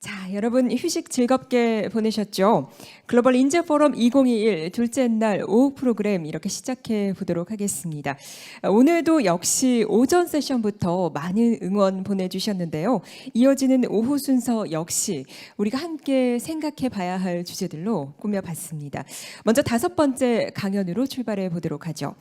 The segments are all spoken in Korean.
자, 여러분 휴식 즐겁게 보내셨죠? 글로벌 인재 포럼 2021 둘째 날 오후 프로그램 이렇게 시작해 보도록 하겠습니다. 오늘도 역시 오전 세션부터 많은 응원 보내주셨는데요. 이어지는 오후 순서 역시 우리가 함께 생각해 봐야 할 주제들로 꾸며봤습니다. 먼저 다섯 번째 강연으로 출발해 보도록 하죠.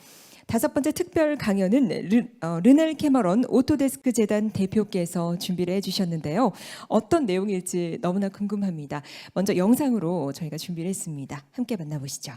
다섯 번째 특별 강연은 르, 어, 르넬 캐머런 오토데스크 재단 대표께서 준비를 해주셨는데요. 어떤 내용일지 너무나 궁금합니다. 먼저 영상으로 저희가 준비를 했습니다. 함께 만나보시죠.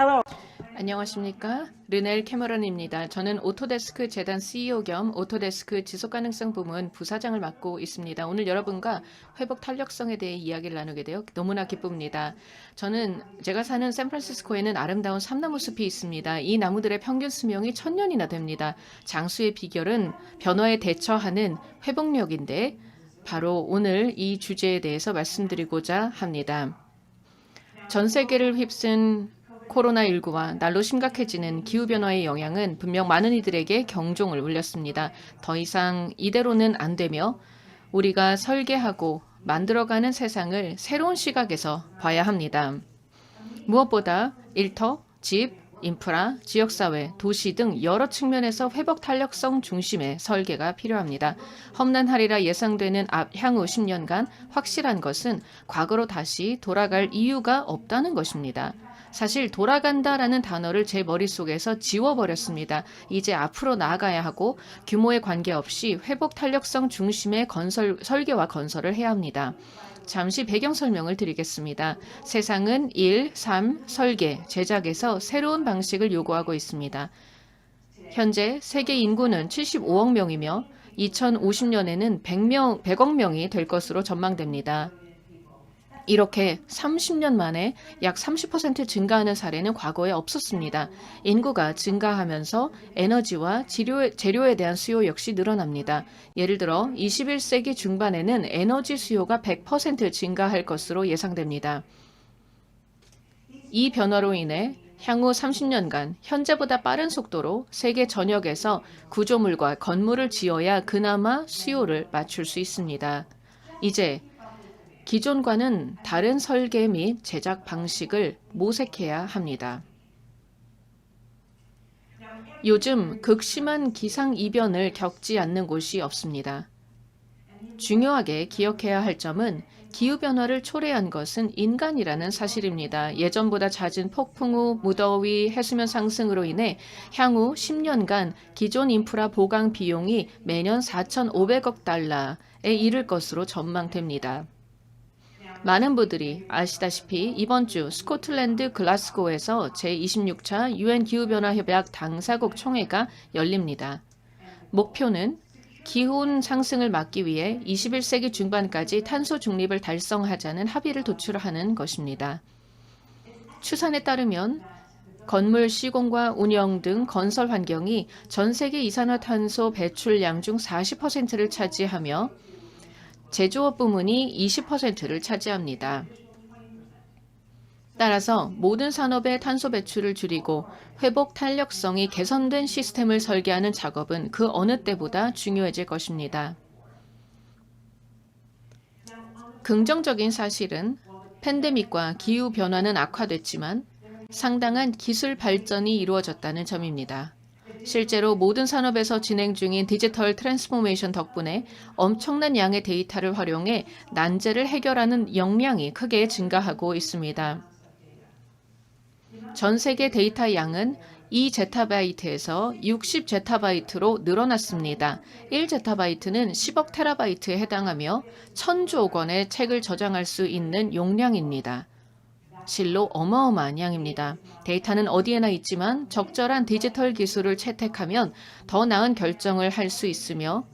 Hello. 안녕하십니까. 르넬 캐머런입니다. 저는 오토데스크 재단 CEO 겸 오토데스크 지속가능성 부문 부사장을 맡고 있습니다. 오늘 여러분과 회복 탄력성에 대해 이야기를 나누게 되어 너무나 기쁩니다. 저는 제가 사는 샌프란시스코에는 아름다운 삼나무 숲이 있습니다. 이 나무들의 평균 수명이 천년이나 됩니다. 장수의 비결은 변화에 대처하는 회복력인데 바로 오늘 이 주제에 대해서 말씀드리고자 합니다. 전 세계를 휩쓴 코로나19와 날로 심각해지는 기후변화의 영향은 분명 많은 이들에게 경종을 울렸습니다. 더 이상 이대로는 안 되며 우리가 설계하고 만들어가는 세상을 새로운 시각에서 봐야 합니다. 무엇보다 일터, 집, 인프라, 지역사회, 도시 등 여러 측면에서 회복 탄력성 중심의 설계가 필요합니다. 험난하리라 예상되는 앞 향후 10년간 확실한 것은 과거로 다시 돌아갈 이유가 없다는 것입니다. 사실 돌아간다라는 단어를 제 머릿속에서 지워버렸습니다. 이제 앞으로 나아가야 하고 규모에 관계없이 회복 탄력성 중심의 건설, 설계와 건설을 해야 합니다. 잠시 배경 설명을 드리겠습니다. 세상은 1, 3, 설계, 제작에서 새로운 방식을 요구하고 있습니다. 현재 세계 인구는 75억 명이며 2050년에는 100명, 100억 명이 될 것으로 전망됩니다. 이렇게 30년 만에 약 30% 증가하는 사례는 과거에 없었습니다. 인구가 증가하면서 에너지와 재료, 재료에 대한 수요 역시 늘어납니다. 예를 들어 21세기 중반에는 에너지 수요가 100% 증가할 것으로 예상됩니다. 이 변화로 인해 향후 30년간 현재보다 빠른 속도로 세계 전역에서 구조물과 건물을 지어야 그나마 수요를 맞출 수 있습니다. 이제 기존과는 다른 설계 및 제작 방식을 모색해야 합니다. 요즘 극심한 기상 이변을 겪지 않는 곳이 없습니다. 중요하게 기억해야 할 점은 기후변화를 초래한 것은 인간이라는 사실입니다. 예전보다 잦은 폭풍우, 무더위, 해수면 상승으로 인해 향후 10년간 기존 인프라 보강 비용이 매년 4,500억 달러에 이를 것으로 전망됩니다. 많은 분들이 아시다시피 이번 주 스코틀랜드 글라스고에서 제26차 유엔 기후변화 협약 당사국 총회가 열립니다. 목표는 기온 상승을 막기 위해 21세기 중반까지 탄소 중립을 달성하자는 합의를 도출하는 것입니다. 추산에 따르면 건물 시공과 운영 등 건설 환경이 전 세계 이산화탄소 배출량 중 40%를 차지하며 제조업 부문이 20%를 차지합니다. 따라서 모든 산업의 탄소 배출을 줄이고 회복 탄력성이 개선된 시스템을 설계하는 작업은 그 어느 때보다 중요해질 것입니다. 긍정적인 사실은 팬데믹과 기후 변화는 악화됐지만 상당한 기술 발전이 이루어졌다는 점입니다. 실제로 모든 산업에서 진행 중인 디지털 트랜스포메이션 덕분에 엄청난 양의 데이터를 활용해 난제를 해결하는 역량이 크게 증가하고 있습니다. 전 세계 데이터 양은 2제타바이트에서 60제타바이트로 늘어났습니다. 1제타바이트는 10억 테라바이트에 해당하며 1000조 권의 책을 저장할 수 있는 용량입니다. 실로 어마어마한 양입니다. 데이터는 어디에나 있지만 적절한 디지털 기술을 채택하면 더 나은 결정을 할 수 있으며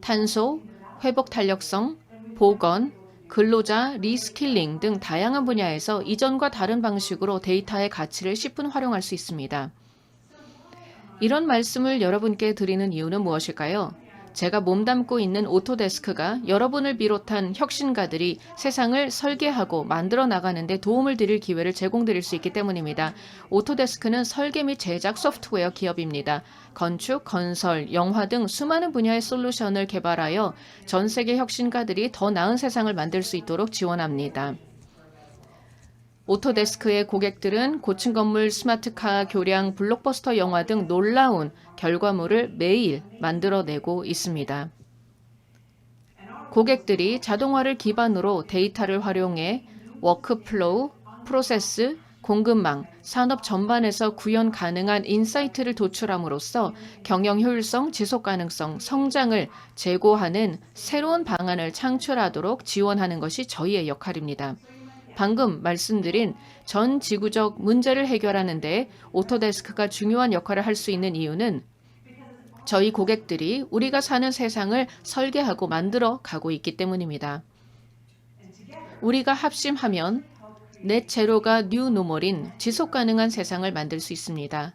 탄소, 회복 탄력성, 보건, 근로자 리스킬링 등 다양한 분야에서 이전과 다른 방식으로 데이터의 가치를 10분 활용할 수 있습니다. 이런 말씀을 여러분께 드리는 이유는 무엇일까요? 제가 몸담고 있는 오토데스크가 여러분을 비롯한 혁신가들이 세상을 설계하고 만들어 나가는데 도움을 드릴 기회를 제공드릴 수 있기 때문입니다. 오토데스크는 설계 및 제작 소프트웨어 기업입니다. 건축, 건설, 영화 등 수많은 분야의 솔루션을 개발하여 전 세계 혁신가들이 더 나은 세상을 만들 수 있도록 지원합니다. 오토데스크의 고객들은 고층 건물, 스마트카, 교량, 블록버스터 영화 등 놀라운 결과물을 매일 만들어내고 있습니다. 고객들이 자동화를 기반으로 데이터를 활용해 워크플로우, 프로세스, 공급망, 산업 전반에서 구현 가능한 인사이트를 도출함으로써 경영 효율성, 지속 가능성, 성장을 제고하는 새로운 방안을 창출하도록 지원하는 것이 저희의 역할입니다. 방금 말씀드린 전 지구적 문제를 해결하는데 오토데스크가 중요한 역할을 할 수 있는 이유는 저희 고객들이 우리가 사는 세상을 설계하고 만들어 가고 있기 때문입니다. 우리가 합심하면 넷 제로가 뉴 노멀인 지속 가능한 세상을 만들 수 있습니다.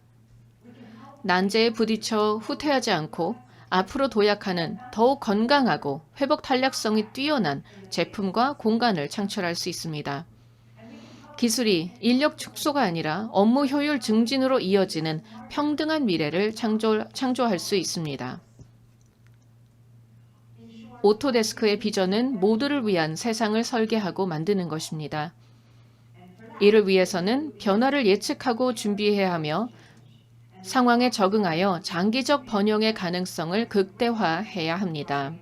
난제에 부딪혀 후퇴하지 않고 앞으로 도약하는 더욱 건강하고 회복 탄력성이 뛰어난 제품과 공간을 창출할 수 있습니다. 기술이 인력 축소가 아니라 업무 효율 증진으로 이어지는 평등한 미래를 창조, 창조할 수 있습니다. 오토데스크의 비전은 모두를 위한 세상을 설계하고 만드는 것입니다. 이를 위해서는 변화를 예측하고 준비해야 하며 상황에 적응하여 장기적 번영의 가능성을 극대화해야 합니다.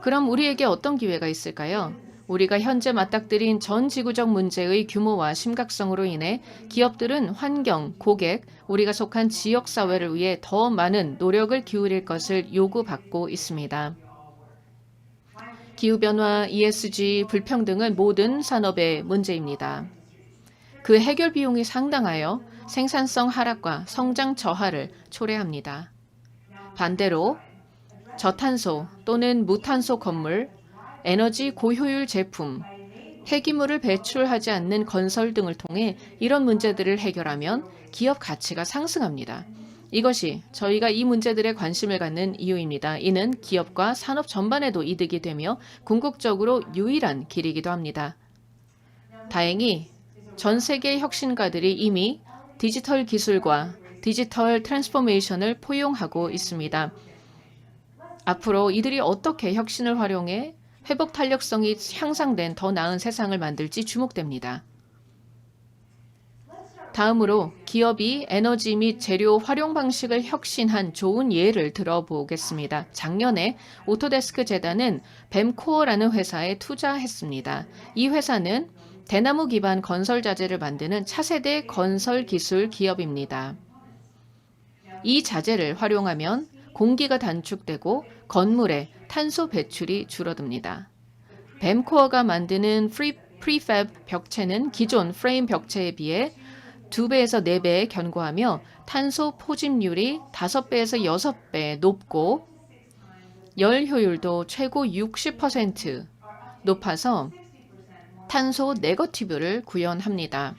그럼 우리에게 어떤 기회가 있을까요? 우리가 현재 맞닥뜨린 전 지구적 문제의 규모와 심각성으로 인해 기업들은 환경, 고객, 우리가 속한 지역 사회를 위해 더 많은 노력을 기울일 것을 요구받고 있습니다. 기후변화, ESG, 불평등은 모든 산업의 문제입니다. 그 해결 비용이 상당하여 생산성 하락과 성장 저하를 초래합니다. 반대로 저탄소 또는 무탄소 건물, 에너지 고효율 제품, 폐기물을 배출하지 않는 건설 등을 통해 이런 문제들을 해결하면 기업 가치가 상승합니다. 이것이 저희가 이 문제들에 관심을 갖는 이유입니다. 이는 기업과 산업 전반에도 이득이 되며 궁극적으로 유일한 길이기도 합니다. 다행히 전 세계 혁신가들이 이미 디지털 기술과 디지털 트랜스포메이션을 포용하고 있습니다. 앞으로 이들이 어떻게 혁신을 활용해 회복 탄력성이 향상된 더 나은 세상을 만들지 주목됩니다. 다음으로 기업이 에너지 및 재료 활용 방식을 혁신한 좋은 예를 들어보겠습니다. 작년에 오토데스크 재단은 뱀코어라는 회사에 투자했습니다. 이 회사는 대나무 기반 건설 자재를 만드는 차세대 건설 기술 기업입니다. 이 자재를 활용하면 공기가 단축되고 건물의 탄소 배출이 줄어듭니다. 뱀코어가 만드는 프리, 프리팹 벽체는 기존 프레임 벽체에 비해 2배에서 4배 견고하며 탄소 포집률이 5배에서 6배 높고 열 효율도 최고 60% 높아서 탄소 네거티브를 구현합니다.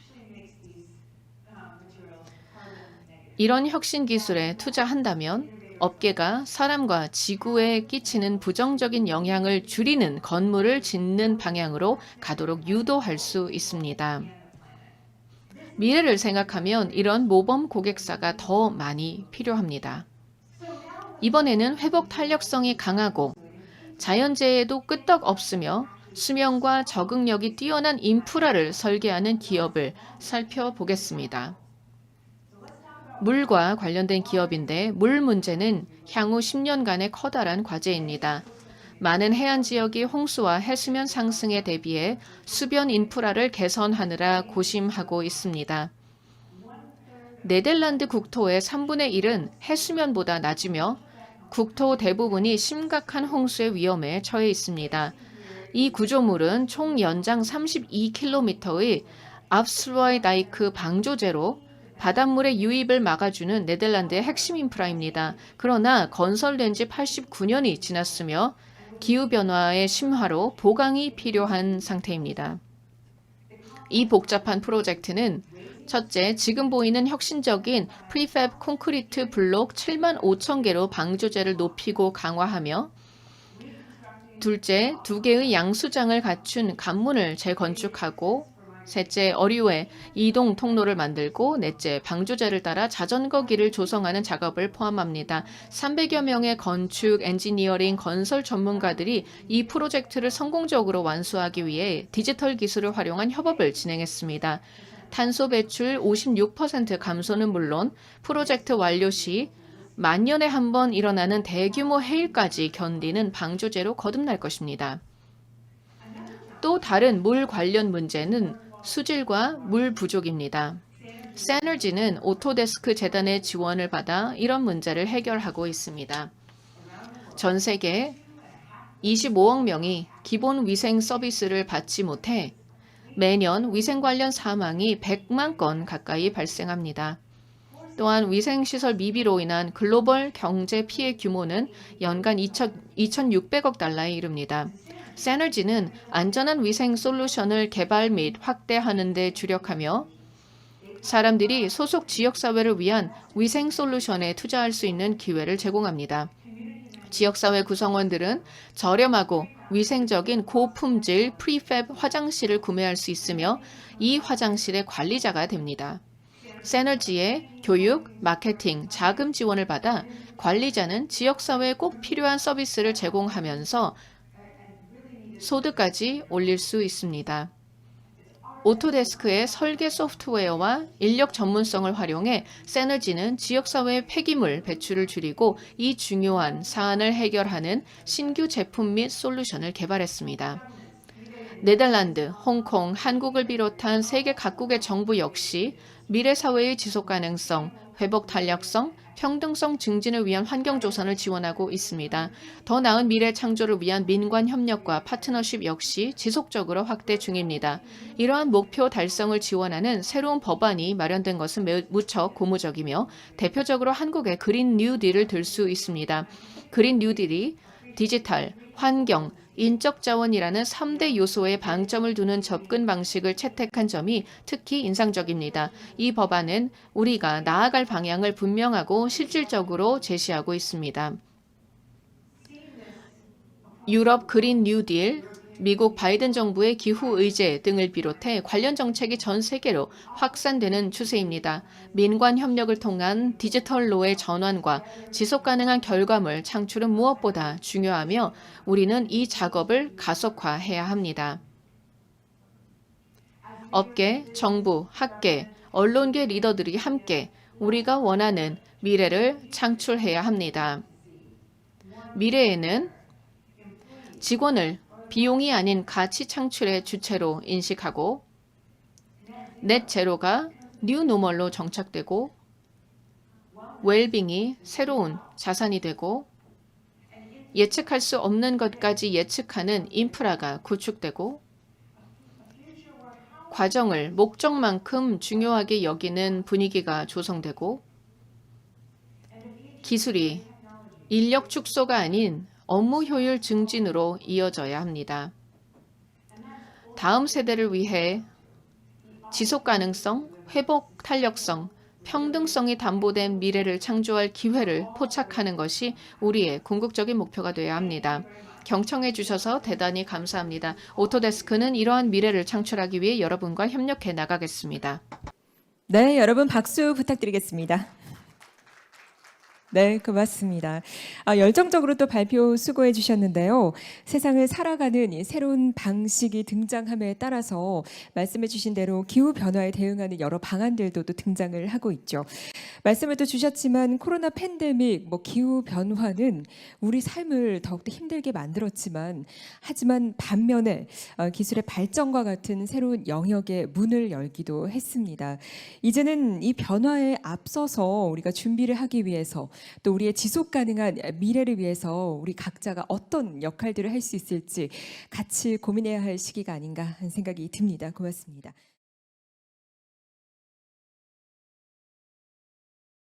이런 혁신 기술에 투자한다면 업계가 사람과 지구에 끼치는 부정적인 영향을 줄이는 건물을 짓는 방향으로 가도록 유도할 수 있습니다. 미래를 생각하면 이런 모범 고객사가 더 많이 필요합니다. 이번에는 회복 탄력성이 강하고 자연재해에도 끄떡 없으며 수명과 적응력이 뛰어난 인프라를 설계하는 기업을 살펴보겠습니다. 물과 관련된 기업인데 물 문제는 향후 10년간의 커다란 과제입니다. 많은 해안 지역이 홍수와 해수면 상승에 대비해 수변 인프라를 개선하느라 고심하고 있습니다. 네덜란드 국토의 3분의 1은 해수면보다 낮으며 국토 대부분이 심각한 홍수의 위험에 처해 있습니다. 이 구조물은 총 연장 32km의 압스로이 다이크 방조제로 바닷물의 유입을 막아주는 네덜란드의 핵심 인프라입니다. 그러나 건설된 지 89년이 지났으며 기후변화의 심화로 보강이 필요한 상태입니다. 이 복잡한 프로젝트는 첫째, 지금 보이는 혁신적인 프리팹 콘크리트 블록 7만 5천 개로 방조제를 높이고 강화하며 둘째, 두 개의 양수장을 갖춘 관문을 재건축하고 셋째, 어류에 이동 통로를 만들고 넷째, 방조제를 따라 자전거 길을 조성하는 작업을 포함합니다. 300여 명의 건축, 엔지니어링, 건설 전문가들이 이 프로젝트를 성공적으로 완수하기 위해 디지털 기술을 활용한 협업을 진행했습니다. 탄소 배출 56% 감소는 물론 프로젝트 완료 시 만년에 한 번 일어나는 대규모 해일까지 견디는 방조제로 거듭날 것입니다. 또 다른 물 관련 문제는 수질과 물 부족입니다. 세너지는 오토데스크 재단의 지원을 받아 이런 문제를 해결하고 있습니다. 전 세계 25억 명이 기본 위생 서비스를 받지 못해 매년 위생 관련 사망이 100만 건 가까이 발생합니다. 또한 위생시설 미비로 인한 글로벌 경제 피해 규모는 연간 2,600억 달러에 이릅니다. 세너지는 안전한 위생 솔루션을 개발 및 확대하는 데 주력하며 사람들이 소속 지역사회를 위한 위생 솔루션에 투자할 수 있는 기회를 제공합니다. 지역사회 구성원들은 저렴하고 위생적인 고품질 프리팹 화장실을 구매할 수 있으며 이 화장실의 관리자가 됩니다. 세너지의 교육, 마케팅, 자금 지원을 받아 관리자는 지역사회에 꼭 필요한 서비스를 제공하면서 소득까지 올릴 수 있습니다. 오토데스크의 설계 소프트웨어와 인력 전문성을 활용해 세너지는 지역사회의 폐기물 배출을 줄이고 이 중요한 사안을 해결하는 신규 제품 및 솔루션을 개발했습니다. 네덜란드, 홍콩, 한국을 비롯한 세계 각국의 정부 역시 미래 사회의 지속 가능성, 회복 탄력성, 평등성 증진을 위한 환경 조성을 지원하고 있습니다. 더 나은 미래 창조를 위한 민관 협력과 파트너십 역시 지속적으로 확대 중입니다. 이러한 목표 달성을 지원하는 새로운 법안이 마련된 것은 매우 무척 고무적이며 대표적으로 한국의 그린 뉴딜을 들 수 있습니다. 그린 뉴딜이 디지털, 환경, 인적 자원이라는 3대 요소에 방점을 두는 접근 방식을 채택한 점이 특히 인상적입니다. 이 법안은 우리가 나아갈 방향을 분명하고 실질적으로 제시하고 있습니다. 유럽 그린 뉴딜, 미국 바이든 정부의 기후 의제 등을 비롯해 관련 정책이 전 세계로 확산되는 추세입니다. 민관 협력을 통한 디지털로의 전환과 지속 가능한 결과물 창출은 무엇보다 중요하며 우리는 이 작업을 가속화해야 합니다. 업계, 정부, 학계, 언론계 리더들이 함께 우리가 원하는 미래를 창출해야 합니다. 미래에는 직원을 비용이 아닌 가치 창출의 주체로 인식하고 넷 제로가 뉴 노멀로 정착되고 웰빙이 새로운 자산이 되고 예측할 수 없는 것까지 예측하는 인프라가 구축되고 과정을 목적만큼 중요하게 여기는 분위기가 조성되고 기술이 인력 축소가 아닌 업무 효율 증진으로 이어져야 합니다. 다음 세대를 위해 지속 가능성, 회복 탄력성, 평등성이 담보된 미래를 창조할 기회를 포착하는 것이 우리의 궁극적인 목표가 되어야 합니다. 경청해 주셔서 대단히 감사합니다. 오토데스크는 이러한 미래를 창출하기 위해 여러분과 협력해 나가겠습니다. 네, 여러분 박수 부탁드리겠습니다. 네, 고맙습니다. 아, 열정적으로 또 발표 수고해 주셨는데요. 세상을 살아가는 이 새로운 방식이 등장함에 따라서 말씀해 주신 대로 기후 변화에 대응하는 여러 방안들도 또 등장을 하고 있죠. 말씀을 또 주셨지만 코로나 팬데믹, 뭐 기후 변화는 우리 삶을 더욱더 힘들게 만들었지만 하지만 반면에 어, 기술의 발전과 같은 새로운 영역의 문을 열기도 했습니다. 이제는 이 변화에 앞서서 우리가 준비를 하기 위해서 또 우리의 지속 가능한 미래를 위해서 우리 각자가 어떤 역할들을 할 수 있을지 같이 고민해야 할 시기가 아닌가 하는 생각이 듭니다. 고맙습니다.